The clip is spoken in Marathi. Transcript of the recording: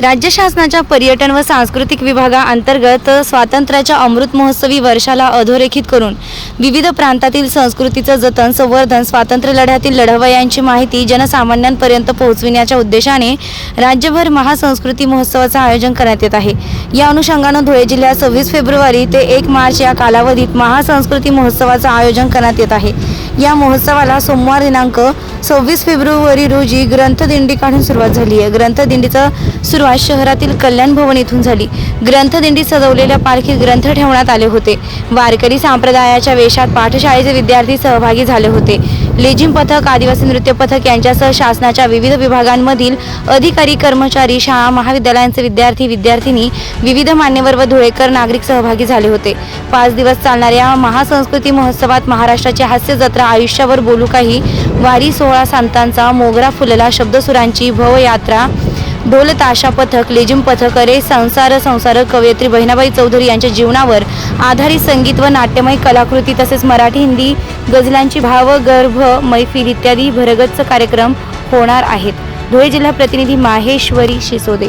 राज्य शासनाच्या पर्यटन व सांस्कृतिक विभागाअंतर्गत स्वातंत्र्याच्या अमृत महोत्सवी वर्षाला अधोरेखित करून विविध प्रांतातील संस्कृतीचं जतन संवर्धन स्वातंत्र्य लढ्यातील लढवयांची माहिती जनसामान्यांपर्यंत पोहोचविण्याच्या उद्देशाने राज्यभर महासंस्कृती महोत्सवाचं आयोजन करण्यात येत आहे. या अनुषंगानं धुळे जिल्ह्यात सव्वीस फेब्रुवारी ते एक मार्च या कालावधीत महासंस्कृती महोत्सवाचं आयोजन करण्यात येत आहे. या महोत्सवाला सोमवार दिनांक सव्वीस फेब्रुवारी रोजी ग्रंथदिंडी काढून सुरुवात झाली आहे. ग्रंथदिंडीचं सुरुवात शहरातील कल्याण भवन येथून झाली. ग्रंथदिंडी सजवलेल्या पालखीत ग्रंथ ठेवण्यात आले होते. वारकरी संप्रदायाच्या वेशात पाठशाळेचे विद्यार्थी सहभागी झाले होते. लेझिम पथक आदिवासी नृत्य पथक यांच्यासह शासनाच्या विविध विभागांमधील अधिकारी कर्मचारी शाळा महाविद्यालयांचे विद्यार्थी विद्यार्थिनी विविध मान्यवर व धुळेकर नागरिक सहभागी झाले होते. पाच दिवस चालणाऱ्या महासंस्कृती महोत्सवात महाराष्ट्राची हास्य जत्रा आयुष्यावर बोलू काही वारी सोहळा संतांचा मोगरा फुलला शब्दसुरांची भवयात्रा. ढोल ताशा पथक लेझिम पथक रे संसार संसार कवयित्री बहिणाबाई चौधरी यांच्या जीवनावर आधारित संगीत व नाट्यमय कलाकृती तसेच मराठी हिंदी गझलांची भाव गर्भ मैफिल इत्यादी भरगच्च कार्यक्रम होणार आहेत. धुळे जिल्हा प्रतिनिधी माहेश्वरी शिसोदे.